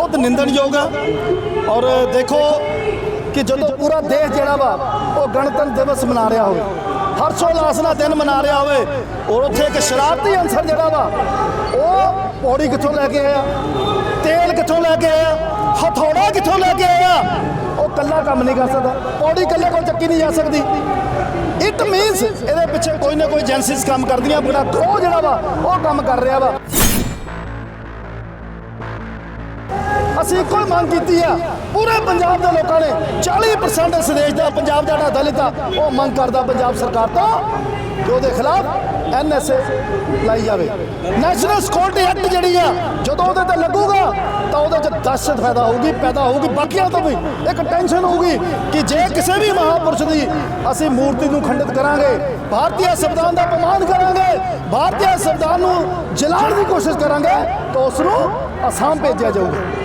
ਬਹੁਤ ਨਿੰਦਣਯੋਗ ਆ। ਔਰ ਦੇਖੋ ਕਿ ਜਦੋਂ ਪੂਰਾ ਦੇਸ਼ ਜਿਹੜਾ ਵਾ, ਉਹ ਗਣਤੰਤਰ ਦਿਵਸ ਮਨਾ ਰਿਹਾ ਹੋਵੇ ਹਰਸ਼ੋਲਾਸ ਨਾਲ ਦਿਨ ਮਨਾ ਰਿਹਾ ਹੋਵੇ, ਔਰ ਉੱਥੇ ਇੱਕ ਸ਼ਰਾਰਤੀ ਅਨਸਰ ਜਿਹੜਾ ਵਾ, ਉਹ ਪੌੜੀ ਕਿੱਥੋਂ ਲੈ ਕੇ ਆਇਆ, ਤੇਲ ਕਿੱਥੋਂ ਲੈ ਕੇ ਆਇਆ, ਹਥੌੜਾ ਕਿੱਥੋਂ ਲੈ ਕੇ ਆਇਆ, ਉਹ ਕੱਲਾ ਕੰਮ ਨਹੀਂ ਕਰ ਸਕਦਾ, ਪੌੜੀ ਕੱਲੇ ਕੋਲ ਚੱਕੀ ਨਹੀਂ ਜਾ ਸਕਦੀ। ਇਟ ਮੀਨਸ ਇਹਦੇ ਪਿੱਛੇ ਕੋਈ ਨਾ ਕੋਈ ਏਜੰਸੀਜ਼ ਕੰਮ ਕਰਦੀਆਂ ਬੜਾ ਗਰੋਹ ਜਿਹੜਾ ਵਾ, ਉਹ ਕੰਮ ਕਰ ਰਿਹਾ ਵਾ। ਅਸੀਂ ਇੱਕੋ ਹੀ ਮੰਗ ਕੀਤੀ ਆ। ਪੂਰੇ ਪੰਜਾਬ ਦੇ ਲੋਕਾਂ ਨੇ 40% ਇਸ ਦੇਸ਼ ਦਾ, ਪੰਜਾਬ ਦਾ ਜਿਹੜਾ ਦਲਿਤ ਉਹ ਮੰਗ ਕਰਦਾ ਪੰਜਾਬ ਸਰਕਾਰ ਤੋਂ ਕਿ ਉਹਦੇ ਖਿਲਾਫ ਐਨਐਸਏ ਲਾਈ ਜਾਵੇ। ਨੈਸ਼ਨਲ ਸਿਕਿਉਰਿਟੀ ਐਕਟ ਜਿਹੜੀ ਆ, ਜਦੋਂ ਉਹਦੇ ਤੇ ਲੱਗੂਗਾ, ਤਾਂ ਉਹਦੇ ਚ ਦਹਿਸ਼ਤ ਪੈਦਾ ਹੋਊਗੀ ਪੈਦਾ ਹੋਊਗੀ, ਬਾਕੀਆਂ ਤੋਂ ਵੀ ਇੱਕ ਟੈਨਸ਼ਨ ਹੋਊਗੀ ਕਿ ਜੇ ਕਿਸੇ ਵੀ ਮਹਾਪੁਰਸ਼ ਦੀ ਅਸੀਂ ਮੂਰਤੀ ਨੂੰ ਖੰਡਿਤ ਕਰਾਂਗੇ, ਭਾਰਤੀ ਸੰਵਿਧਾਨ ਦਾ ਅਪਮਾਨ ਕਰਾਂਗੇ, ਭਾਰਤੀ ਸੰਵਿਧਾਨ ਨੂੰ ਜਲਾਉਣ ਦੀ ਕੋਸ਼ਿਸ਼ ਕਰਾਂਗੇ, ਤਾਂ ਉਸ ਨੂੰ ਅਸਾਮ ਭੇਜਿਆ ਜਾਊਗਾ।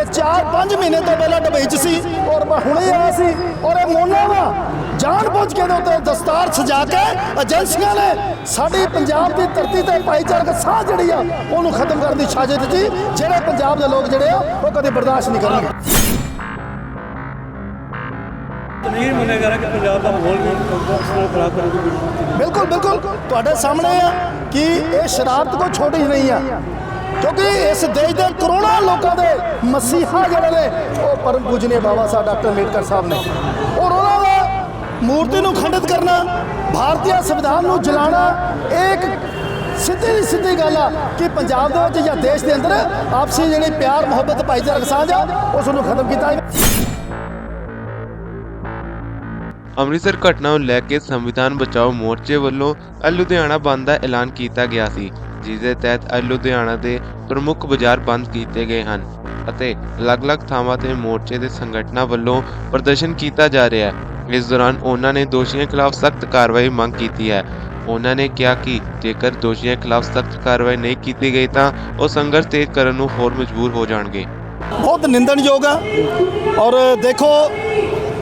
ਇਹ 4-5 ਮਹੀਨੇ ਤੋਂ ਪਹਿਲਾਂ ਦੁਬਈ 'ਚ ਸੀ ਔਰ ਮੈਂ ਹੁਣੇ ਆਇਆ ਸੀ ਔਰ ਇਹ ਮੋਨਾ ਵਾ। ਜਾਣ ਬੁੱਝ ਕੇ ਦੇ ਉੱਤੇ ਦਸਤਾਰ ਸਜਾ ਕੇ ਏਜੰਸੀਆਂ ਨੇ ਸਾਡੀ ਪੰਜਾਬ ਦੀ ਧਰਤੀ ਤੇ ਭਾਈਚਾਰਕ ਸਾਹ ਜਿਹੜੀ ਆ ਉਹਨੂੰ ਖਤਮ ਕਰਨ ਦੀ ਸਾਜ਼ਿਸ਼ ਦਿੱਤੀ। ਜਿਹੜੇ ਪੰਜਾਬ ਦੇ ਲੋਕ ਜਿਹੜੇ ਆ ਉਹ ਕਦੇ ਬਰਦਾਸ਼ਤ ਨਹੀਂ ਕਰਨਗੇ। ਕਿ ਪੰਜਾਬ ਦਾ ਮਾਹੌਲ ਵੀ ਖਰਾਬ ਕਰਨ ਦੀ ਬਿਲਕੁਲ ਬਿਲਕੁਲ। ਤੁਹਾਡੇ ਸਾਹਮਣੇ ਆ ਕਿ ਇਹ ਸ਼ਰਾਰਤ ਕੋਈ ਛੋਟੀ ਨਹੀਂ ਆ। ਕਿਉਂਕਿ ਇਸ ਦੇਸ਼ ਦੇ ਕਰੋੜਾਂ ਲੋਕਾਂ ਦੇ ਮਸੀਹਾ ਜਿਹੜੇ ਨੇ, ਉਹ ਪਰਮ ਪੂਜਨੀय ਬਾਬਾ ਸਾਹਿਬ, ਡਾਕਟਰ ਅੰਬੇਡਕਰ ਸਾਹਿਬ ਨੇ। ਔਰ ਉਹਨਾਂ ਦਾ ਮੂਰਤੀ ਨੂੰ ਖੰਡਿਤ ਕਰਨਾ, ਭਾਰਤੀ ਸੰਵਿਧਾਨ ਨੂੰ ਜਲਾਣਾ ਇੱਕ ਸਿੱਧੀ ਦੀ ਸਿੱਧੀ ਗੱਲ ਆ ਕਿ ਪੰਜਾਬ ਦੇ ਵਿੱਚ ਜਾਂ ਦੇਸ਼ ਦੇ ਅੰਦਰ ਆਪਸੀ ਜਿਹੜੇ ਪਿਆਰ, ਮੁਹੱਬਤ, ਭਾਈਚਾਰਕ ਸਾਂਝ ਆ, ਉਸ ਨੂੰ ਖਤਮ ਕੀਤਾ ਅੰਮ੍ਰਿਤਸਰ ਘਟਨਾ ਨੂੰ ਲੈ ਕੇ ਸੰਵਿਧਾਨ ਬਚਾਓ ਮੋਰਚੇ ਵੱਲੋਂ ਲੁਧਿਆਣਾ ਬੰਦ ਦਾ ਐਲਾਨ ਕੀਤਾ ਗਿਆ ਸੀ। ਜਿਸ ਦੇ ਤਹਿਤ ਅੱਜ ਲੁਧਿਆਣਾ ਦੇ ਪ੍ਰਮੁੱਖ ਬਾਜ਼ਾਰ ਬੰਦ ਕੀਤੇ ਗਏ ਹਨ ਅਤੇ ਅਲੱਗ-ਅਲੱਗ ਥਾਵਾਂ ਤੇ ਮੋਰਚੇ ਦੇ ਸੰਗਠਨਾਂ ਵੱਲੋਂ ਪ੍ਰਦਰਸ਼ਨ ਕੀਤਾ ਜਾ ਰਿਹਾ ਹੈ। ਇਸ ਦੌਰਾਨ ਉਹਨਾਂ ਨੇ ਦੋਸ਼ੀਆਂ ਖਿਲਾਫ ਸਖਤ ਕਾਰਵਾਈ ਮੰਗ ਕੀਤੀ ਹੈ। ਉਹਨਾਂ ਨੇ ਕਿਹਾ ਕਿ ਜੇਕਰ ਦੋਸ਼ੀਆਂ ਖਿਲਾਫ ਸਖਤ ਕਾਰਵਾਈ ਨਹੀਂ ਕੀਤੀ ਗਈ ਤਾਂ ਉਹ ਸੰਘਰਸ਼ ਤੇਜ਼ ਕਰਨ ਨੂੰ ਹੋਰ ਮਜਬੂਰ ਹੋ ਜਾਣਗੇ। ਬਹੁਤ ਨਿੰਦਣਯੋਗ ਆ ਔਰ ਦੇਖੋ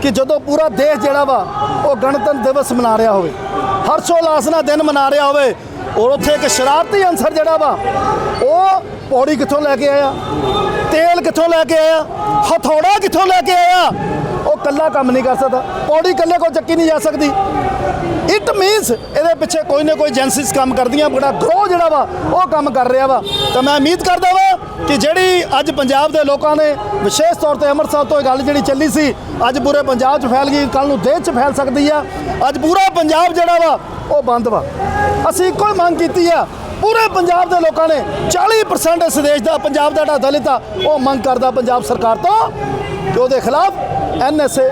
ਕਿ ਜਦੋਂ ਪੂਰਾ ਦੇਸ਼ ਜਿਹੜਾ ਵਾ ਉਹ ਗਣਤੰਤਰ ਦਿਵਸ ਮਨਾ ਰਿਹਾ ਹੋਵੇ ਹਰਸ਼ੋਲਾਸ ਨਾਲ ਦਿਨ ਮਨਾ ਰਿਹਾ ਹੋਵੇ ਔਰ ਉੱਥੇ ਇੱਕ ਸ਼ਰਾਰਤੀ ਅਨਸਰ ਜਿਹੜਾ ਵਾ, ਉਹ ਪੌੜੀ ਕਿੱਥੋਂ ਲੈ ਕੇ ਆਇਆ? ਤੇਲ ਕਿੱਥੋਂ ਲੈ ਕੇ ਆਇਆ? ਹਥੌੜਾ ਕਿੱਥੋਂ ਲੈ ਕੇ ਆਇਆ? ਉਹ ਕੱਲਾ ਕੰਮ ਨਹੀਂ ਕਰ ਸਕਦਾ। ਪੌੜੀ ਕੱਲੇ ਕੋਲ ਚੱਕੀ ਨਹੀਂ ਜਾ ਸਕਦੀ। ਇਟ ਮੀਨਸ ਇਹਦੇ ਪਿੱਛੇ ਕੋਈ ਨਾ ਕੋਈ ਏਜੰਸੀਜ਼ ਕੰਮ ਕਰਦੀਆਂ, ਬੜਾ ਗਰੋਹ ਜਿਹੜਾ ਵਾ, ਉਹ ਕੰਮ ਕਰ ਰਿਹਾ ਵਾ। ਤਾਂ ਮੈਂ ਉਮੀਦ ਕਰਦਾ ਵਾ ਕਿ ਜਿਹੜੀ ਅੱਜ ਪੰਜਾਬ ਦੇ ਲੋਕਾਂ ਨੇ ਵਿਸ਼ੇਸ਼ ਤੌਰ ਤੇ ਅੰਮ੍ਰਿਤਸਰ ਤੋਂ ਇਹ ਗੱਲ ਜਿਹੜੀ ਚੱਲੀ ਸੀ, ਅੱਜ ਪੂਰੇ ਪੰਜਾਬ 'ਚ ਫੈਲ ਗਈ ਕੱਲ ਨੂੰ ਦੇਸ਼ 'ਚ ਫੈਲ ਸਕਦੀ ਆ। ਅੱਜ ਪੂਰਾ ਪੰਜਾਬ ਜਿਹੜਾ ਵਾ ਉਹ ਬੰਦ ਵਾ। ਅਸੀਂ ਇੱਕੋ ਹੀ ਮੰਗ ਕੀਤੀ ਆ, ਪੂਰੇ ਪੰਜਾਬ ਦੇ ਲੋਕਾਂ ਨੇ 40% ਇਸ ਦੇਸ਼ ਦਾ, ਪੰਜਾਬ ਦਾ ਜਿਹੜਾ ਲਿੱਤਾ। ਉਹ ਮੰਗ ਕਰਦਾ ਪੰਜਾਬ ਸਰਕਾਰ ਤੋਂ ਕਿ ਉਹਦੇ ਖਿਲਾਫ ਐਨਐਸਏ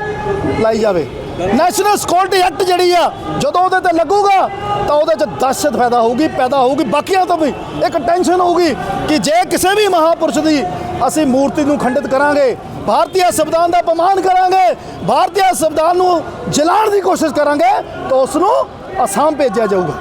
ਲਾਈ ਜਾਵੇ। ਨੈਸ਼ਨਲ ਸਿਕਿਉਰਿਟੀ ਐਕਟ ਜਿਹੜੀ ਆ, ਜਦੋਂ ਉਹਦੇ ਤੇ ਲੱਗੂਗਾ, ਤਾਂ ਉਹਦੇ ਚ ਦਹਿਸ਼ਤ ਪੈਦਾ ਹੋਊਗੀ ਪੈਦਾ ਹੋਊਗੀ, ਬਾਕੀਆਂ ਤੋਂ ਵੀ ਇੱਕ ਟੈਨਸ਼ਨ ਹੋਊਗੀ ਕਿ ਜੇ ਕਿਸੇ ਵੀ ਮਹਾਪੁਰਸ਼ ਦੀ ਅਸੀਂ ਮੂਰਤੀ ਨੂੰ ਖੰਡਿਤ ਕਰਾਂਗੇ, ਭਾਰਤੀ ਸੰਵਿਧਾਨ ਦਾ ਅਪਮਾਨ ਕਰਾਂਗੇ, ਭਾਰਤੀ ਸੰਵਿਧਾਨ ਨੂੰ ਜਲਾਉਣ ਦੀ ਕੋਸ਼ਿਸ਼ ਕਰਾਂਗੇ, ਤਾਂ ਉਸ ਨੂੰ ਅਸਾਮ ਭੇਜਿਆ ਜਾਊਗਾ।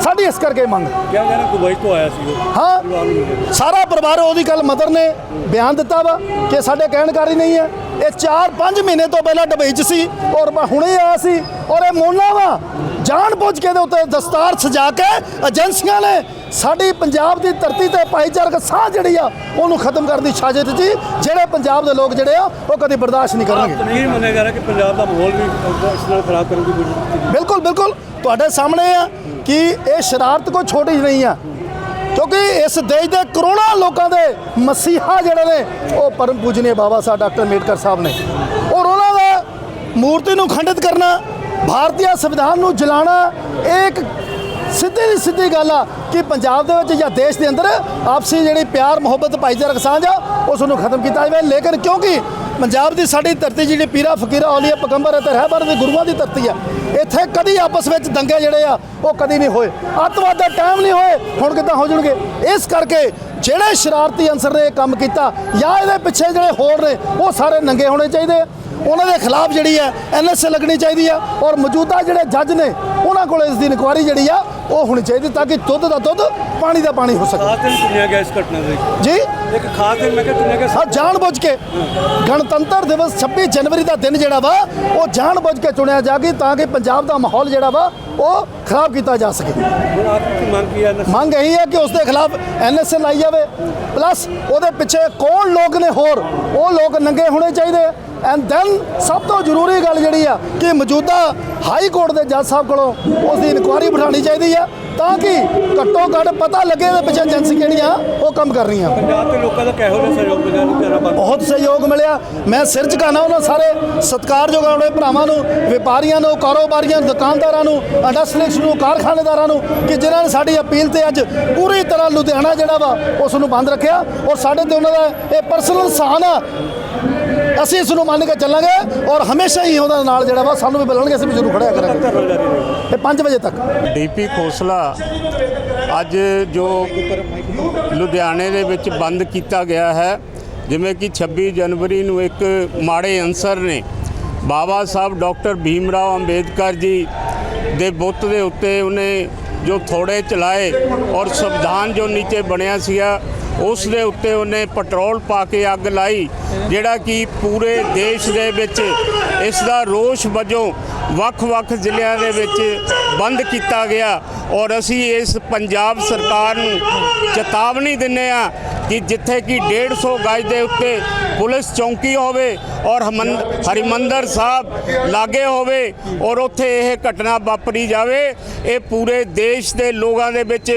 ਸਾਡੀ ਇਸ ਕਰਕੇ ਮੰਗ। ਕਿਹਾ ਜਾ ਰਿਹਾ ਦੁਬਈ ਤੋਂ ਆਇਆ ਸੀ ਉਹ? ਹਾਂ। ਨੂੰ। ਸਾਰਾ ਪਰਿਵਾਰ ਉਹਦੀ ਗੱਲ ਮਦਰ ਨੇ ਬਿਆਨ ਦਿੱਤਾ ਵਾ ਕਿ ਸਾਡੇ ਕਹਿਣਕਾਰੀ ਨਹੀਂ ਹੈ। ਇਹ 4-5 ਮਹੀਨੇ ਤੋਂ ਪਹਿਲਾਂ ਦੁਬਈ 'ਚ ਸੀ ਔਰ ਮੈਂ ਹੁਣੇ ਆਇਆ ਸੀ ਔਰ ਇਹ ਮੋਨਾ ਵਾ। ਜਾਣ ਬੁੱਝ ਕੇ ਦੇ ਉੱਤੇ ਦਸਤਾਰ ਸਜਾ ਕੇ ਏਜੰਸੀਆਂ ਨੇ ਸਾਡੀ ਪੰਜਾਬ ਦੀ ਧਰਤੀ ਤੇ ਭਾਈਚਾਰਕ ਸਾਹ ਜਿਹੜੀ ਆ ਉਹਨੂੰ ਖਤਮ ਕਰਨ ਦੀ ਸਾਜ਼ਿਸ਼ ਦਿੱਤੀ। ਜਿਹੜੇ ਪੰਜਾਬ ਦੇ ਲੋਕ ਜਿਹੜੇ ਆ ਉਹ ਕਦੇ ਬਰਦਾਸ਼ਤ ਨਹੀਂ ਕਰਨਗੇ। ਜਾ ਰਿਹਾ ਕਿ ਪੰਜਾਬ ਦਾ ਮਾਹੌਲ ਵੀ ਇਸ ਨਾਲ ਖਰਾਬ ਕਰਨ ਦੀ ਕੋਸ਼ਿਸ਼ ਕੀਤੀ ਬਿਲਕੁਲ ਬਿਲਕੁਲ। ਤੁਹਾਡੇ ਸਾਹਮਣੇ ਆ ਕਿ ਇਹ ਸ਼ਰਾਰਤ ਕੋਈ ਛੋਟੀ ਨਹੀਂ ਆ। ਕਿਉਂਕਿ ਇਸ ਦੇਸ਼ ਦੇ ਕਰੋੜਾਂ ਲੋਕਾਂ ਦੇ ਮਸੀਹਾ ਜਿਹੜੇ ਨੇ ਉਹ ਪਰਮ ਪੂਜਨੀय ਬਾਬਾ ਸਾਹਿਬ ਡਾਕਟਰ ਅੰਬੇਡਕਰ ਸਾਹਿਬ ਨੇ। ਔਰ ਉਹਨਾਂ ਦਾ ਮੂਰਤੀ ਨੂੰ ਖੰਡਿਤ ਕਰਨਾ ਭਾਰਤੀ ਸੰਵਿਧਾਨ ਨੂੰ ਜਲਾਣਾ ਇਹ ਇੱਕ ਸਿੱਧੀ ਦੀ ਸਿੱਧੀ ਗੱਲ ਆ ਕਿ ਪੰਜਾਬ ਦੇ ਵਿੱਚ ਜਾਂ ਦੇਸ਼ ਦੇ ਅੰਦਰ ਆਪਸੀ ਜਿਹੜੀ ਪਿਆਰ, ਮੁਹੱਬਤ, ਭਾਈਚਾਰਕ ਸਾਂਝ ਆ, ਉਸ ਨੂੰ ਖਤਮ ਕੀਤਾ ਜਾਵੇ। ਲੇਕਿਨ ਕਿਉਂਕਿ ਪੰਜਾਬ ਦੀ ਸਾਡੀ ਧਰਤੀ ਜਿਹੜੀ ਪੀਰਾ, ਫਕੀਰਾ, ਔਲੀਆ, ਪਗੰਬਰ ਅਤੇ ਰਹਿਬਰ ਦੇ ਗੁਰੂਆਂ ਦੀ ਧਰਤੀ ਆ, ਇੱਥੇ ਕਦੀ ਆਪਸ ਵਿੱਚ ਦੰਗੇ ਜਿਹੜੇ ਆ, ਉਹ ਕਦੀ ਨਹੀਂ ਹੋਏ। ਅੱਤਵਾਦ ਦਾ ਟਾਈਮ ਨਹੀਂ ਹੋਏ, ਹੁਣ ਕਿੱਦਾਂ ਹੋ ਜਾਣਗੇ? ਇਸ ਕਰਕੇ ਜਿਹੜੇ ਸ਼ਰਾਰਤੀ ਅੰਸਰ ਨੇ ਇਹ ਕੰਮ ਕੀਤਾ, ਜਾਂ ਇਹਦੇ ਪਿੱਛੇ ਜਿਹੜੇ ਹੋਰ ਨੇ, ਉਹ ਸਾਰੇ ਨੰਗੇ ਹੋਣੇ ਚਾਹੀਦੇ ਆ। ਉਹਨਾਂ ਦੇ ਖਿਲਾਫ ਜਿਹੜੀ ਹੈ ਐਨਐਸਏ ਲੱਗਣੀ ਚਾਹੀਦੀ ਆ, ਔਰ ਮੌਜੂਦਾ ਜਿਹੜੇ ਜੱਜ ਨੇ, ਉਹਨਾਂ ਕੋਲ ਇਸ ਦੀ ਇਨਕੁਆਇਰੀ ਜਿਹੜੀ ਆ ਉਹ ਹੋਣੀ ਚਾਹੀਦੀ ਤਾਂ ਕਿ ਦੁੱਧ ਦਾ ਦੁੱਧ ਪਾਣੀ ਦਾ ਪਾਣੀ ਹੋ ਸਕੇ। ਖਾਸ ਦਿਨ ਚੁਣਿਆ ਗਿਆ ਇਸ ਘਟਨਾ ਦੇ ਵਿੱਚ। ਜੀ? ਇੱਕ ਖਾਸ ਦਿਨ ਮੈਂ ਕਿਹਾ ਚੁਣਿਆ ਗਿਆ ਹਾਂ ਜਾਣਬੁੱਝ ਕੇ। ਗਣਤੰਤਰ ਦਿਵਸ 26 ਜਨਵਰੀ ਦਾ ਦਿਨ ਜਿਹੜਾ ਵਾ ਉਹ ਜਾਣਬੁੱਝ ਕੇ ਚੁਣਿਆ ਜਾ ਕੇ ਤਾਂ ਕਿ ਪੰਜਾਬ ਦਾ ਮਾਹੌਲ ਜਿਹੜਾ ਵਾ ਉਹ ਖਰਾਬ ਕੀਤਾ ਜਾ ਸਕੇ। ਹੁਣ ਆਪ ਕੀ ਮੰਗ ਕੀ ਹੈ ਨਸ਼ਾ ਮੰਗ ਇਹੀ ਹੈ ਕਿ ਉਸ ਦੇ ਖਿਲਾਫ ਐਨਐਸਏ ਲਾਈ ਜਾਵੇ। ਪਲੱਸ ਉਹਦੇ ਪਿੱਛੇ ਕੌਣ ਲੋਕ ਨੇ ਹੋਰ ਉਹ ਲੋਕ ਨੰਗੇ ਹੋਣੇ ਚਾਹੀਦੇ। ਐਂਡ ਦੈਨ ਸਭ ਤੋਂ ਜ਼ਰੂਰੀ ਗੱਲ ਜਿਹੜੀ ਆ ਕਿ ਮੌਜੂਦਾ ਹਾਈ ਕੋਰਟ ਦੇ ਜੱਜ ਸਾਹਿਬ ਕੋਲੋਂ ਉਸ ਦੀ ਇਨਕੁਆਇਰੀ ਬਿਠਾਉਣੀ ਚਾਹੀਦੀ ਆ ਤਾਂ ਕਿ ਘੱਟੋ ਘੱਟ ਪਤਾ ਲੱਗੇ ਇਹਦੇ ਪਿੱਛੇ ਏਜੰਸੀ ਕਿਹੜੀਆਂ ਉਹ ਕੰਮ ਕਰ ਰਹੀਆਂ। ਪੰਜਾਬ ਦੇ ਲੋਕਾਂ ਦਾ ਕਿਹੋ ਜਿਹਾ ਸਹਿਯੋਗ ਮਿਲਿਆ ਬੰਦ ਬਹੁਤ ਸਹਿਯੋਗ ਮਿਲਿਆ। ਮੈਂ ਸਿਰ ਝੁਕਾਉਣਾ ਉਹਨਾਂ ਸਾਰੇ ਸਤਿਕਾਰਯੋਗ ਆਪਣੇ ਭਰਾਵਾਂ ਨੂੰ ਵਪਾਰੀਆਂ ਨੂੰ ਕਾਰੋਬਾਰੀਆਂ ਨੂੰ ਦੁਕਾਨਦਾਰਾਂ ਨੂੰ ਇੰਡਸਟਰੀਜ਼ ਨੂੰ ਕਾਰਖਾਨੇਦਾਰਾਂ ਨੂੰ ਕਿ ਜਿਨ੍ਹਾਂ ਨੇ ਸਾਡੀ ਅਪੀਲ ਤੇ ਅੱਜ ਪੂਰੀ ਤਰ੍ਹਾਂ ਲੁਧਿਆਣਾ ਜਿਹੜਾ ਵਾ ਉਸ ਨੂੰ ਬੰਦ ਰੱਖਿਆ। ਔਰ ਸਾਡੇ ਤੇ ਉਹਨਾਂ ਦਾ ਇਹ ਪਰਸਨਲ ਸਹਾਨ ਆ। ਅਸੀਂ ਇਸ ਨੂੰ ਮੰਨ ਕੇ ਚੱਲਾਂਗੇ ਔਰ ਹਮੇਸ਼ਾ ਹੀ ਉਹਦਾ ਨਾਲ ਜਿਹੜਾ ਵਾ ਸਾਨੂੰ ਵੀ ਬੁਲਾਉਣਗੇ, ਅਸੀਂ ਵੀ ਜ਼ਰੂਰ ਖੜਿਆ ਕਰਾਂਗੇ। ਧਰਨਾ 5 ਵਜੇ ਤੱਕ। ਡੀਪੀ ਖੋਸਲਾ ਅੱਜ ਜੋ ਲੁਧਿਆਣੇ ਦੇ ਵਿੱਚ ਬੰਦ ਕੀਤਾ ਗਿਆ ਹੈ, ਜਿਵੇਂ ਕਿ 26 ਜਨਵਰੀ ਨੂੰ ਇੱਕ ਮਾੜੇ ਅਨਸਰ ਨੇ। ਬਾਬਾ ਸਾਹਿਬ ਡਾਕਟਰ ਭੀਮ ਰਾਓ ਅੰਬੇਦਕਰ ਜੀ ਦੇ ਬੁੱਤ ਦੇ ਉੱਤੇ ਉਹਨੇ ਜੋ ਥੋੜੇ ਚਲਾਏ ਔਰ ਸੰਵਿਧਾਨ ਜੋ ਨੀਚੇ ਬਣਿਆ ਸੀਗਾ ਉਸ ਦੇ ਉੱਤੇ ਉਹਨੇ ਪੈਟਰੋਲ ਪਾ ਕੇ ਅੱਗ ਲਾਈ, ਜਿਹੜਾ ਕਿ ਪੂਰੇ ਦੇਸ਼ ਦੇ ਵਿੱਚ ਇਸ ਦਾ ਰੋਸ਼ ਵਜੋਂ ਵੱਖ-ਵੱਖ ਜ਼ਿਲ੍ਹਿਆਂ ਦੇ ਵਿੱਚ ਬੰਦ ਕੀਤਾ ਗਿਆ। ਔਰ ਅਸੀਂ ਇਸ ਪੰਜਾਬ ਸਰਕਾਰ ਨੂੰ ਚੇਤਾਵਨੀ ਦਿੰਨੇ ਆ ਕਿ ਜਿੱਥੇ ਕਿ 150 ਗਜ ਦੇ ਉੱਤੇ ਪੁਲਿਸ ਚੌਂਕੀ ਹੋਵੇ ਔਰ ਹਮਨ- ਹਰਿਮੰਦਰ ਸਾਹਿਬ ਲਾਗੇ ਹੋਵੇ ਔਰ ਉੱਥੇ ਇਹ ਘਟਨਾ ਵਾਪਰੀ ਜਾਵੇ, ਇਹ ਪੂਰੇ ਦੇਸ਼ ਦੇ ਲੋਕਾਂ ਦੇ ਵਿੱਚ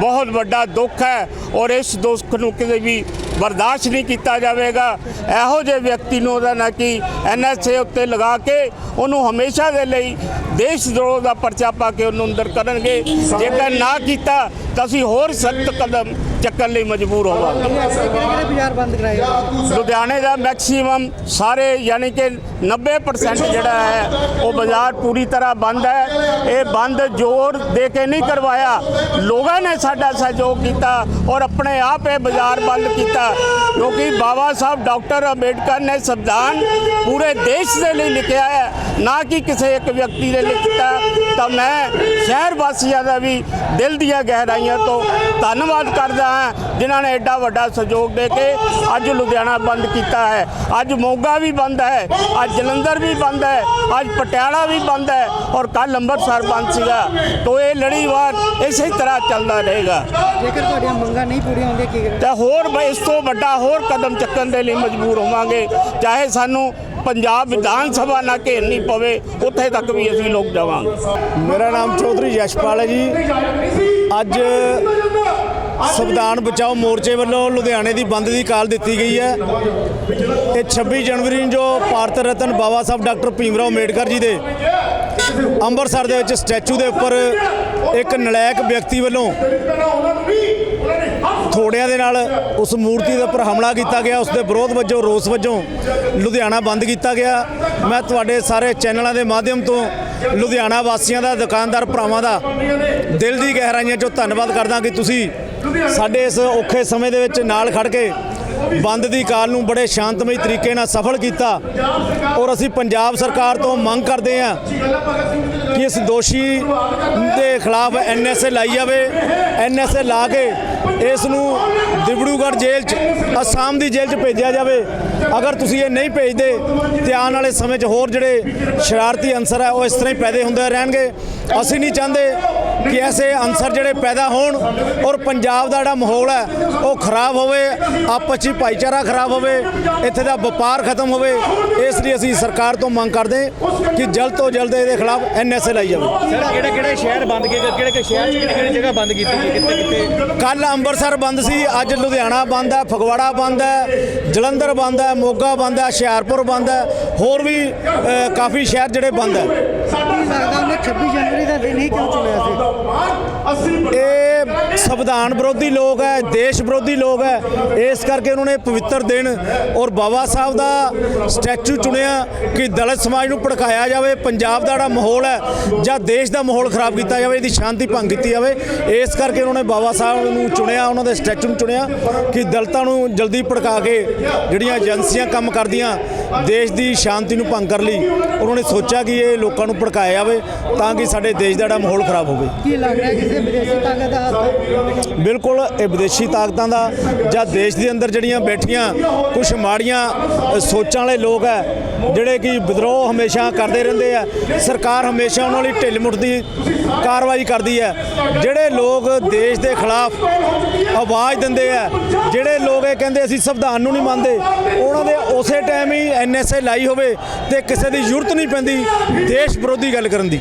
ਬਹੁਤ ਵੱਡਾ ਦੁੱਖ ਹੈ ਔਰ ਇਸ ਦੁੱਖ ਨੂੰ ਕਿਸੇ ਵੀ ਬਰਦਾਸ਼ਤ ਨਹੀਂ ਕੀਤਾ ਜਾਵੇਗਾ। ਇਹੋ ਜਿਹੇ ਵਿਅਕਤੀ ਨੂੰ ਉਹਦਾ ਨਾ ਕਿ ਐਨਐਸਏ ਉੱਤੇ ਲਗਾ ਕੇ ਉਹਨੂੰ ਹਮੇਸ਼ਾ ਦੇ ਲਈ ਦੇਸ਼ ਦਰੋਹ ਦਾ ਪਰਚਾ ਪਾ ਕੇ ਉਹਨੂੰ ਅੰਦਰ ਕਰਨਗੇ। ਜੇਕਰ ਨਾ ਕੀਤਾ, ਤਾਂ ਅਸੀਂ ਹੋਰ ਸਖਤ ਕਦਮ ਚੱਕਣ ਲਈ ਮਜਬੂਰ ਹੋਵਾਂਗੇ। ਲੁਧਿਆਣੇ ਦਾ ਮੈਕਸਿਮਮ ਸਾਰੇ ਯਾਨੀ ਕਿ 90% ਜਿਹੜਾ ਹੈ, ਉਹ ਬਾਜ਼ਾਰ ਪੂਰੀ ਤਰ੍ਹਾਂ ਬੰਦ ਹੈ। ਇਹ ਬੰਦ ਜ਼ੋਰ ਦੇ ਕੇ ਨਹੀਂ ਕਰਵਾਇਆ। ਲੋਕਾਂ ਨੇ ਸਾਡਾ ਸਹਿਯੋਗ ਕੀਤਾ ਔਰ ਆਪਣੇ ਆਪ ਇਹ ਬਾਜ਼ਾਰ ਬੰਦ ਕੀਤਾ। ਕਿਉਂਕਿ ਬਾਬਾ ਸਾਹਿਬ ਡਾਕਟਰ ਅੰਬੇਡਕਰ ਨੇ ਸੰਵਿਧਾਨ ਪੂਰੇ ਦੇਸ਼ ਦੇ ਲਈ ਲਿਖਿਆ ਹੈ। ਨਾ ਕਿ ਕਿਸੇ ਇੱਕ ਵਿਅਕਤੀ ਦੇ ਲਈ ਕੀਤਾ ਤਾਂ ਮੈਂ ਸ਼ਹਿਰ ਵਾਸੀਆਂ ਦਾ ਵੀ ਦਿਲ ਦੀਆਂ ਗਹਿਰਾਈਆਂ ਤੋਂ ਧੰਨਵਾਦ ਕਰਦਾ ਹਾਂ ਜਿਨ੍ਹਾਂ ਨੇ ਐਡਾ ਵੱਡਾ ਸਹਿਯੋਗ ਦੇ ਕੇ ਅੱਜ ਲੁਧਿਆਣਾ ਬੰਦ ਕੀਤਾ ਹੈ। ਅੱਜ ਮੋਗਾ ਵੀ ਬੰਦ ਹੈ ਅੱਜ ਜਲੰਧਰ ਵੀ ਬੰਦ ਹੈ ਅੱਜ ਪਟਿਆਲਾ ਵੀ ਬੰਦ ਹੈ ਔਰ ਕੱਲ ਅੰਮ੍ਰਿਤਸਰ ਬੰਦ ਸੀਗਾ। ਤੋ ਇਹ ਲੜੀਵਾਰ ਇਸੇ ਤਰ੍ਹਾਂ ਚੱਲਦਾ ਰਹੇਗਾ। ਜੇਕਰ ਤੁਹਾਡੀਆਂ ਮੰਗਾਂ ਨਹੀਂ ਪੂਰੀਆਂ ਹੁੰਦੀਆਂ ਕੀ ਕਰੋਗੇ? ਤੇ ਹੋਰ ਇਸ ਤੋਂ ਵੱਡਾ ਹੋਰ ਕਦਮ ਚੱਕਣ ਦੇ ਲਈ ਮਜਬੂਰ ਹੋਵਾਂਗੇ। ਚਾਹੇ ਸਾਨੂੰ ਪੰਜਾਬ ਵਿਧਾਨ ਸਭਾ ਨਾ ਘੇਰਨੀ ਪਵੇ, ਉੱਥੇ ਤੱਕ ਵੀ ਅਸੀਂ ਲੋਕ ਜਾਵਾਂਗੇ। ਮੇਰਾ ਨਾਮ ਚੌਧਰੀ ਯਸ਼ਪਾਲ ਹੈ ਜੀ। ਅੱਜ ਸੰਵਿਧਾਨ ਬਚਾਓ ਮੋਰਚੇ ਵੱਲੋਂ ਲੁਧਿਆਣੇ ਦੀ ਬੰਦ ਦੀ ਕਾਲ ਦਿੱਤੀ ਗਈ ਹੈ। ਇਹ 26 ਜਨਵਰੀ ਨੂੰ ਜੋ ਭਾਰਤ ਰਤਨ ਬਾਬਾ ਸਾਹਿਬ ਡਾਕਟਰ ਭੀਮਰਾਓ ਅੰਬੇਡਕਰ ਜੀ ਦੇ ਅੰਮ੍ਰਿਤਸਰ ਦੇ ਵਿੱਚ ਸਟੈਚੂ ਦੇ ਉੱਪਰ ਇੱਕ ਨਲਾਇਕ ਵਿਅਕਤੀ ਵੱਲੋਂ ਥੋੜਿਆਂ ਦੇ ਨਾਲ ਉਸ ਮੂਰਤੀ ਦੇ ਉੱਪਰ ਹਮਲਾ ਕੀਤਾ ਗਿਆ, ਉਸ ਦੇ ਵਿਰੋਧ ਵਜੋਂ, ਰੋਸ ਵਜੋਂ ਲੁਧਿਆਣਾ ਬੰਦ ਕੀਤਾ ਗਿਆ। ਮੈਂ ਤੁਹਾਡੇ ਸਾਰੇ ਚੈਨਲਾਂ ਦੇ ਮਾਧਿਅਮ ਤੋਂ ਲੁਧਿਆਣਾ ਵਾਸੀਆਂ ਦਾ, ਦੁਕਾਨਦਾਰ ਭਰਾਵਾਂ ਦਾ ਦਿਲ ਦੀ ਗਹਿਰਾਈਆਂ 'ਚੋਂ ਧੰਨਵਾਦ ਕਰਦਾ ਕਿ ਤੁਸੀਂ ਸਾਡੇ ਇਸ ਔਖੇ ਸਮੇਂ ਦੇ ਵਿੱਚ ਨਾਲ ਖੜ ਕੇ ਬੰਦ ਦੀ ਕਾਲ ਨੂੰ ਬੜੇ ਸ਼ਾਂਤਮਈ ਤਰੀਕੇ ਨਾਲ ਸਫਲ ਕੀਤਾ। ਔਰ ਅਸੀਂ ਪੰਜਾਬ ਸਰਕਾਰ ਤੋਂ ਮੰਗ ਕਰਦੇ ਹਾਂ ਕਿ ਇਸ ਦੋਸ਼ੀ ਦੇ ਖਿਲਾਫ ਐਨਐਸਏ ਲਾਈ ਜਾਵੇ ਐਨਐਸਏ ਲਾ ਕੇ ਇਸ ਨੂੰ ਦਿਬੜੂਗੜ੍ਹ ਜੇਲ੍ਹ 'ਚ, ਅਸਾਮ ਦੀ ਜੇਲ੍ਹ 'ਚ ਭੇਜਿਆ ਜਾਵੇ। ਅਗਰ ਤੁਸੀਂ ਇਹ ਨਹੀਂ ਭੇਜਦੇ, ਤੇ ਆਉਣ ਵਾਲੇ ਸਮੇਂ 'ਚ ਹੋਰ ਜਿਹੜੇ ਸ਼ਰਾਰਤੀ ਅੰਸਰ ਹੈ, ਉਹ ਇਸ ਤਰ੍ਹਾਂ ਹੀ ਪੈਦੇ ਹੁੰਦੇ ਰਹਿਣਗੇ। ਅਸੀਂ ਨਹੀਂ ਚਾਹੁੰਦੇ ਕਿ ਐਸੇ ਅੰਸਰ ਜਿਹੜੇ ਪੈਦਾ ਹੋਣ ਔਰ ਪੰਜਾਬ ਦਾ ਜਿਹੜਾ ਮਾਹੌਲ ਹੈ ਉਹ ਖਰਾਬ ਹੋਵੇ ਆਪਸ 'ਚ ਭਾਈਚਾਰਾ ਖਰਾਬ ਹੋਵੇ ਇੱਥੇ ਦਾ ਵਪਾਰ ਖਤਮ ਹੋਵੇ ਇਸ ਲਈ ਅਸੀਂ ਸਰਕਾਰ ਤੋਂ ਮੰਗ ਕਰਦੇ ਕਿ ਜਲਦ ਤੋਂ ਜਲਦ ਇਹਦੇ ਖਿਲਾਫ ਐਨਐਸਏ ਲਾਈ ਜਾਵੇ। ਸਰ ਕਿਹੜੇ ਕਿਹੜੇ ਸ਼ਹਿਰ ਬੰਦ ਕੀਤੇ ਕਿਹੜੇ ਕਿਹੜੇ ਸ਼ਹਿਰ ਕਿਹੜੀ ਕਿਹੜੀ ਜਗ੍ਹਾ ਬੰਦ ਕੀਤੀ ਗਈ? ਕਿੱਥੇ ਕਿੱਥੇ? ਕੱਲ ਅੰਮ੍ਰਿਤਸਰ ਬੰਦ ਸੀ ਅੱਜ ਲੁਧਿਆਣਾ ਬੰਦ ਹੈ ਫਗਵਾੜਾ ਬੰਦ ਹੈ ਜਲੰਧਰ ਬੰਦ ਹੈ ਮੋਗਾ ਬੰਦ ਹੈ ਹੁਸ਼ਿਆਰਪੁਰ ਬੰਦ ਹੈ ਹੋਰ ਵੀ ਕਾਫੀ ਸ਼ਹਿਰ ਜਿਹੜੇ ਬੰਦ ਹੈ। 26 ਜਨਵਰੀ ਦਾ ਦਿਨ ਹੀ ਕਿਉਂ ਚੁਣਿਆ ਸੀ? ਇਹ ਸੰਵਿਧਾਨ ਵਿਰੋਧੀ ਲੋਕ ਹੈ, ਦੇਸ਼ ਵਿਰੋਧੀ ਲੋਕ ਹੈ। ਇਸ ਕਰਕੇ ਉਹਨਾਂ ਨੇ ਪਵਿੱਤਰ ਦਿਨ ਔਰ ਬਾਬਾ ਸਾਹਿਬ ਦਾ ਸਟੈਚੂ ਚੁਣਿਆ ਕਿ ਦਲਿਤ ਸਮਾਜ ਨੂੰ ਭੜਕਾਇਆ ਜਾਵੇ, ਪੰਜਾਬ ਦਾ ਜਿਹੜਾ ਮਾਹੌਲ ਹੈ ਜਾਂ ਦੇਸ਼ ਦਾ ਮਾਹੌਲ ਖਰਾਬ ਕੀਤਾ ਜਾਵੇ, ਇਹਦੀ ਸ਼ਾਂਤੀ ਭੰਗ ਕੀਤੀ ਜਾਵੇ। ਇਸ ਕਰਕੇ ਉਹਨਾਂ ਨੇ ਬਾਬਾ ਸਾਹਿਬ ਨੂੰ ਚੁਣਿਆ, ਉਹਨਾਂ ਦੇ ਸਟੈਚੂ ਨੂੰ ਚੁਣਿਆ ਕਿ ਦਲਤਾਂ ਨੂੰ ਜਲਦੀ ਭੜਕਾ ਕੇ ਜਿਹੜੀਆਂ ਏਜੰਸੀਆਂ ਕੰਮ ਕਰਦੀਆਂ, ਦੇਸ਼ ਦੀ ਸ਼ਾਂਤੀ ਨੂੰ ਭੰਗ ਕਰ ਲਈ ਉਹਨਾਂ ਨੇ ਸੋਚਿਆ ਕਿ ਇਹ ਲੋਕਾਂ ਨੂੰ ਭੜਕਾਇਆ ਜਾਵੇ ਤਾਂ ਕਿ ਸਾਡੇ ਦੇਸ਼ ਦਾ ਜਿਹੜਾ ਮਾਹੌਲ ਖਰਾਬ ਹੋਵੇ। ਕੀ ਲੱਗ ਰਿਹਾ ਕਿਸੇ ਵਿਦੇਸ਼ੀ ਤਾਕਤ ਦਾ ਹੱਥ? ਬਿਲਕੁਲ ਇਹ ਵਿਦੇਸ਼ੀ ਤਾਕਤਾਂ ਦਾ ਜਾਂ ਦੇਸ਼ ਦੇ ਅੰਦਰ ਜਿਹੜੀਆਂ ਬੈਠੀਆਂ ਕੁਝ ਮਾੜੀਆਂ ਸੋਚਾਂ ਵਾਲੇ ਲੋਕ ਹੈ, ਜਿਹੜੇ ਕਿ ਵਿਦਰੋਹ ਹਮੇਸ਼ਾ ਕਰਦੇ ਰਹਿੰਦੇ ਆ, ਸਰਕਾਰ ਹਮੇਸ਼ਾ ਉਹਨਾਂ ਲਈ ਢਿੱਲ ਮੁੱਠਦੀ ਕਾਰਵਾਈ ਕਰਦੀ ਹੈ। ਜਿਹੜੇ ਲੋਕ ਦੇਸ਼ ਦੇ ਖਿਲਾਫ ਆਵਾਜ਼ ਦਿੰਦੇ ਆ, ਜਿਹੜੇ ਲੋਕ ਇਹ ਕਹਿੰਦੇ ਅਸੀਂ ਸੰਵਿਧਾਨ ਨੂੰ ਨਹੀਂ ਮੰਨਦੇ, ਉਹਨਾਂ ਦੇ ਉਸੇ ਟਾਈਮ ਹੀ ਐਨਐਸਏ ਲਾਈ ਹੋਵੇ ਤੇ ਕਿਸੇ ਦੀ ਜ਼ਰੂਰਤ ਨਹੀਂ ਪੈਂਦੀ ਦੇਸ਼ ਵਿਰੋਧੀ ਗੱਲ ਕਰਨ ਦੀ।